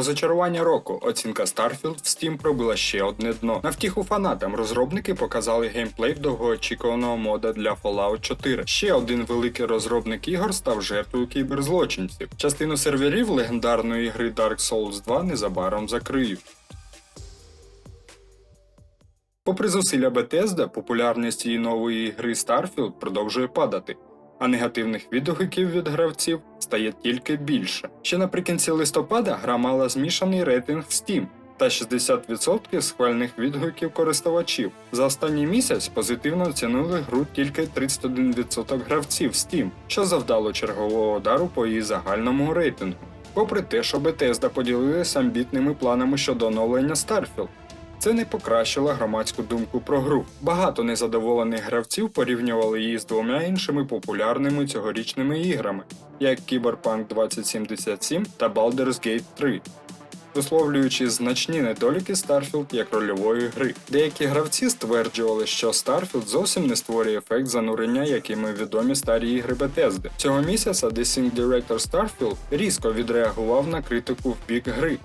Розочарування року. Оцінка Starfield в Steam пробила ще одне дно. На втіху фанатам розробники показали геймплей довгоочікуваного мода для Fallout 4. Ще один великий розробник ігор став жертвою кіберзлочинців. Частину серверів легендарної гри Dark Souls 2 незабаром закриють. Попри зусилля Bethesda, популярність її нової гри Starfield продовжує падати, а негативних відгуків від гравців стає тільки більше. Ще наприкінці листопада гра мала змішаний рейтинг Steam та 60% схвальних відгуків користувачів. За останній місяць позитивно оцінили гру тільки 31% гравців Steam, що завдало чергового удару по її загальному рейтингу. Попри те, що Bethesda поділилися амбітними планами щодо оновлення Starfield, це не покращило громадську думку про гру. Багато незадоволених гравців порівнювали її з двома іншими популярними цьогорічними іграми, як Cyberpunk 2077 та Baldur's Gate 3, висловлюючи значні недоліки Starfield як рольової гри. Деякі гравці стверджували, що Starfield зовсім не створює ефект занурення, якими відомі старі ігри Bethesda. Цього місяця The Sync Director Starfield різко відреагував на критику в бік гри.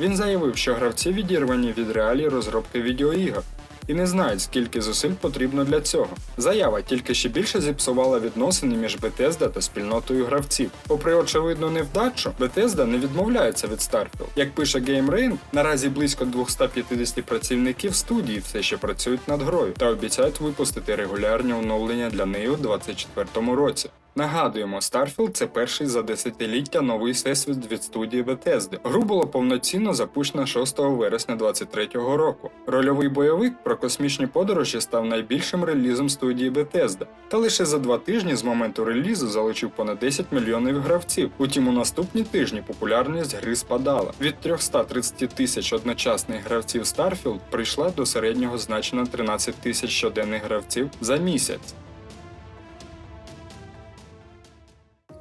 Він заявив, що гравці відірвані від реалій розробки відеоігор і не знають, скільки зусиль потрібно для цього. Заява тільки ще більше зіпсувала відносини між Bethesda та спільнотою гравців. Попри очевидну невдачу, Bethesda не відмовляється від Starfield. Як пише GameRain, наразі близько 250 працівників студії все ще працюють над грою та обіцяють випустити регулярні оновлення для неї у 2024 році. Нагадуємо, Starfield – це перший за десятиліття новий всесвіт від студії Bethesda. Гру було повноцінно запущено 6 вересня 2023 року. Рольовий бойовик про космічні подорожі став найбільшим релізом студії Bethesda, та лише за два тижні з моменту релізу залучив понад 10 мільйонів гравців. Утім, у наступні тижні популярність гри спадала. Від 330 тисяч одночасних гравців Starfield прийшла до середнього значення 13 тисяч щоденних гравців за місяць.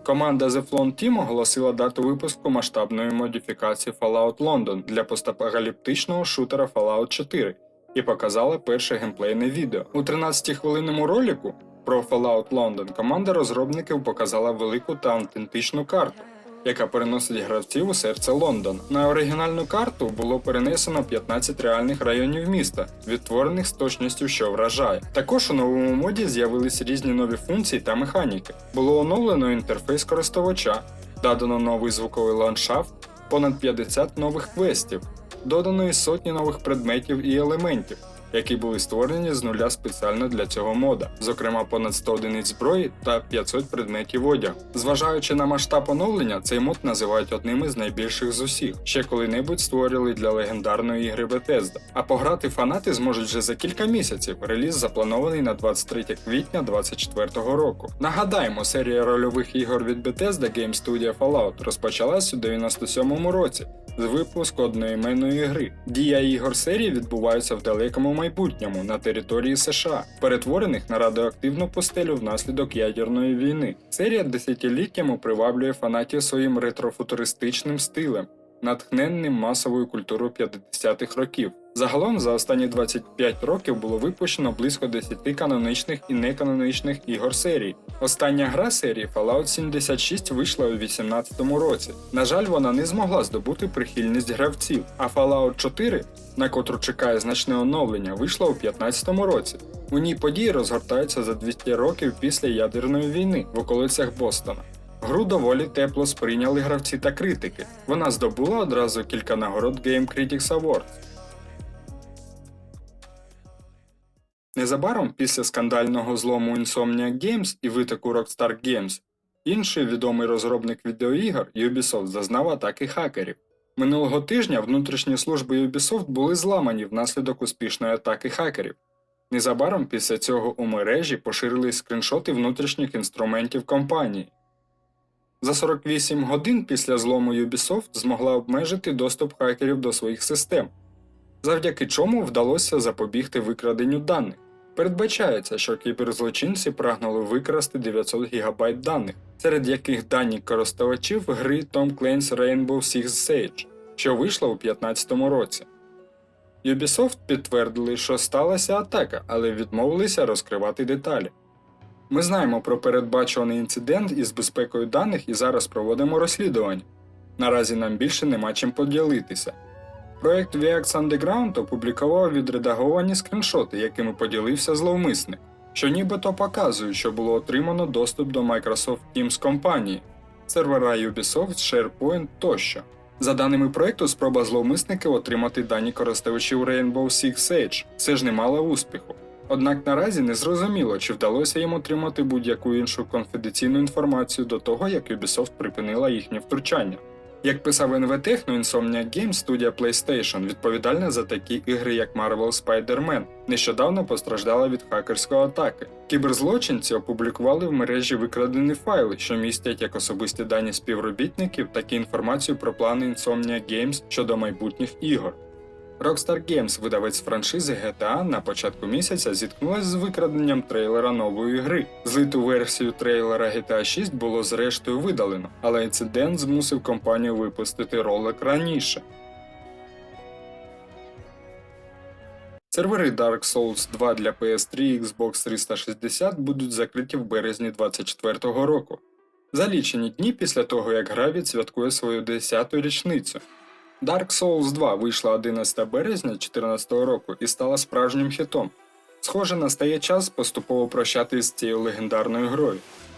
Команда The Flon Team оголосила дату випуску масштабної модифікації Fallout London для постапокаліптичного шутера Fallout 4 і показала перше геймплейне відео. У 13-хвилинному роліку про Fallout London команда розробників показала велику та автентичну карту, яка переносить гравців у серце Лондона. На оригінальну карту було перенесено 15 реальних районів міста, відтворених з точністю, що вражає. Також у новому моді з'явились різні нові функції та механіки. Було оновлено інтерфейс користувача, додано новий звуковий ландшафт, понад 50 нових квестів, додано і сотні нових предметів і елементів. Які були створені з нуля спеціально для цього мода, зокрема понад 100 одиниць зброї та 500 предметів одягу. Зважаючи на масштаб оновлення, цей мод називають одним із найбільших з усіх, ще коли-небудь створили для легендарної ігри Bethesda. А пограти фанати зможуть вже за кілька місяців. Реліз запланований на 23 квітня 2024 року. Нагадаємо, серія рольових ігор від Bethesda Game Studio Fallout розпочалась у 97-му році з випуску одноіменної гри. Дія ігор серії відбуваються в далекому майбутньому на території США, перетворених на радіоактивну пустелю внаслідок ядерної війни. Серія десятиліттями приваблює фанатів своїм ретрофутуристичним стилем, натхненним масовою культурою 50-х років. Загалом за останні 25 років було випущено близько 10 каноничних і неканоничних ігор серії. Остання гра серії Fallout 76 вийшла у 2018 році. На жаль, вона не змогла здобути прихильність гравців, а Fallout 4, на котру чекає значне оновлення, вийшла у 2015 році. У ній події розгортаються за 200 років після ядерної війни в околицях Бостона. Гру доволі тепло сприйняли гравці та критики. Вона здобула одразу кілька нагород Game Critics Awards. Незабаром після скандального злому Insomniac Games і витоку Rockstar Games, інший відомий розробник відеоігор Ubisoft зазнав атаки хакерів. Минулого тижня внутрішні служби Ubisoft були зламані внаслідок успішної атаки хакерів. Незабаром після цього у мережі поширились скріншоти внутрішніх інструментів компанії. За 48 годин після злому Ubisoft змогла обмежити доступ хакерів до своїх систем, завдяки чому вдалося запобігти викраденню даних. Передбачається, що кіберзлочинці прагнули викрасти 900 ГБ даних, серед яких дані користувачів гри Tom Clancy's Rainbow Six Siege, що вийшла у 2015 році. Ubisoft підтвердили, що сталася атака, але відмовилися розкривати деталі. Ми знаємо про передбачуваний інцидент із безпекою даних і зараз проводимо розслідування. Наразі нам більше нема чим поділитися. Проект VX Underground опублікував відредаговані скріншоти, якими поділився зловмисник, що нібито показують, що було отримано доступ до Microsoft Teams компанії, сервера Ubisoft, SharePoint тощо. За даними проекту, спроба зловмисники отримати дані користувачів Rainbow Six Siege все ж не мала успіху. Однак наразі не зрозуміло, чи вдалося їм отримати будь-яку іншу конфіденційну інформацію до того, як Ubisoft припинила їхнє втручання. Як писав НВ Techno, Insomniac Games, студія PlayStation, відповідальна за такі ігри, як Marvel Spider-Man, нещодавно постраждала від хакерської атаки. Кіберзлочинці опублікували в мережі викрадені файли, що містять як особисті дані співробітників, так і інформацію про плани Insomniac Games щодо майбутніх ігор. Rockstar Games, видавець франшизи GTA, на початку місяця зіткнулася з викраденням трейлера нової гри. Злиту версію трейлера GTA 6 було зрештою видалено, але інцидент змусив компанію випустити ролик раніше. Сервери Dark Souls 2 для PS3 і Xbox 360 будуть закриті в березні 2024 року. За лічені дні після того, як гра відсвяткує свою 10-ту річницю. Dark Souls 2 вийшла 11 березня 2014 року і стала справжнім хітом. Схоже, настає час поступово прощатись з цією легендарною грою.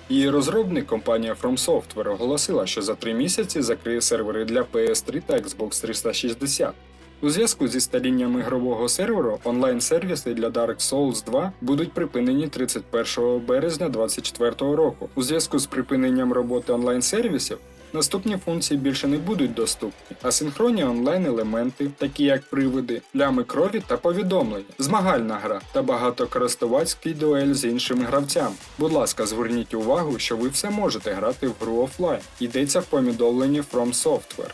Її розробник компанія From Software оголосила, що за три місяці закриє сервери для PS3 та Xbox 360. У зв'язку зі старінням ігрового серверу онлайн-сервіси для Dark Souls 2 будуть припинені 31 березня 2024 року. У зв'язку з припиненням роботи онлайн-сервісів Наступні функції більше не будуть доступні, а синхронні онлайн-елементи, такі як привиди, плями крові та повідомлення, змагальна гра та багатокористувацький дуель з іншими гравцями. Будь ласка, зверніть увагу, що ви все можете грати в гру офлайн. Йдеться в повідомленні From Software.